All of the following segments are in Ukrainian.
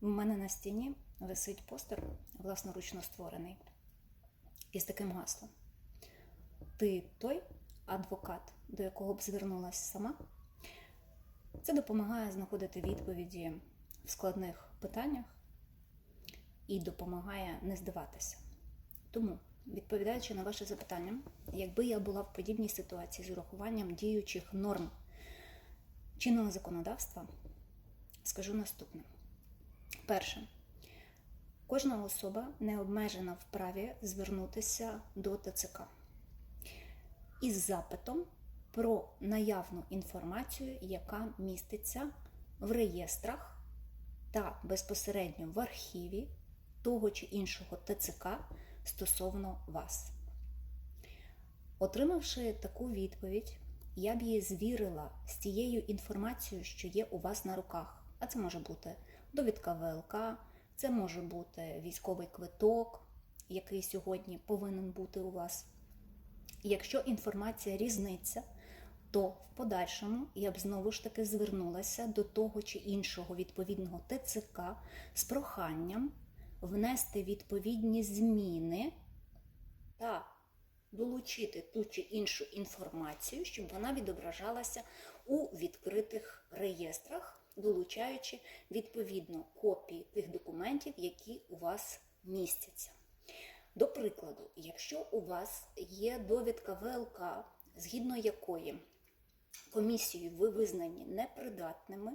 У мене на стіні висить постер, власноручно створений, із таким гаслом. Ти той адвокат, до якого б звернулася сама. Це допомагає знаходити відповіді в складних питаннях і допомагає не здаватися. Тому, відповідаючи на ваше запитання, якби я була в подібній ситуації з урахуванням діючих норм чинного законодавства, скажу наступне. Перше, кожна особа не обмежена в праві звернутися до ТЦК із запитом про наявну інформацію, яка міститься в реєстрах та безпосередньо в архіві того чи іншого ТЦК стосовно вас. Отримавши таку відповідь, я б її звірила з тією інформацією, що є у вас на руках. А це може бути довідка ВЛК, це може бути військовий квиток, який сьогодні повинен бути у вас. Якщо інформація різниця, то в подальшому я б знову ж таки звернулася до того чи іншого відповідного ТЦК з проханням внести відповідні зміни та долучити ту чи іншу інформацію, щоб вона відображалася у відкритих реєстрах, долучаючи відповідно копії тих документів, які у вас містяться. До прикладу, якщо у вас є довідка ВЛК, згідно якої комісією ви визнані непридатними,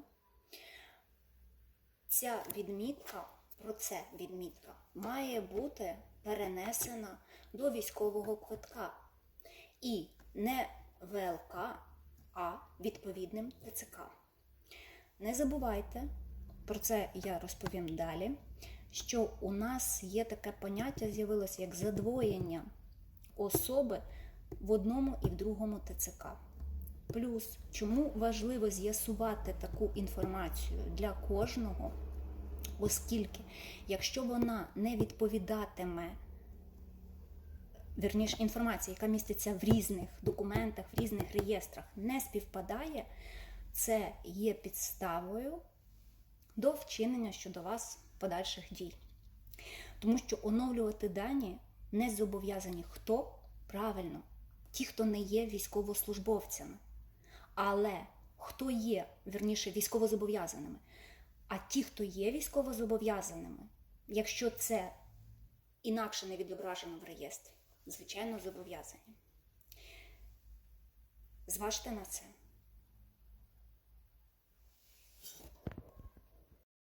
ця відмітка, про це відмітка, має бути перенесена до військового квитка. І не ВЛК, а відповідним ТЦК. Не забувайте, про це я розповім далі, що у нас є таке поняття, з'явилося як задвоєння особи в одному і в другому ТЦК. Плюс, чому важливо з'ясувати таку інформацію для кожного, оскільки, якщо вона не відповідатиме, вірніше, інформація, яка міститься в різних документах, в різних реєстрах, не співпадає, це є підставою до вчинення щодо вас подальших дій. Тому що оновлювати дані не зобов'язані хто правильно, ті, хто не є військовослужбовцями. Але хто є, вірніше, військовозобов'язаними. А ті, хто є військовозобов'язаними, якщо це інакше не відображено в реєстрі, звичайно, зобов'язані. Зважте на це.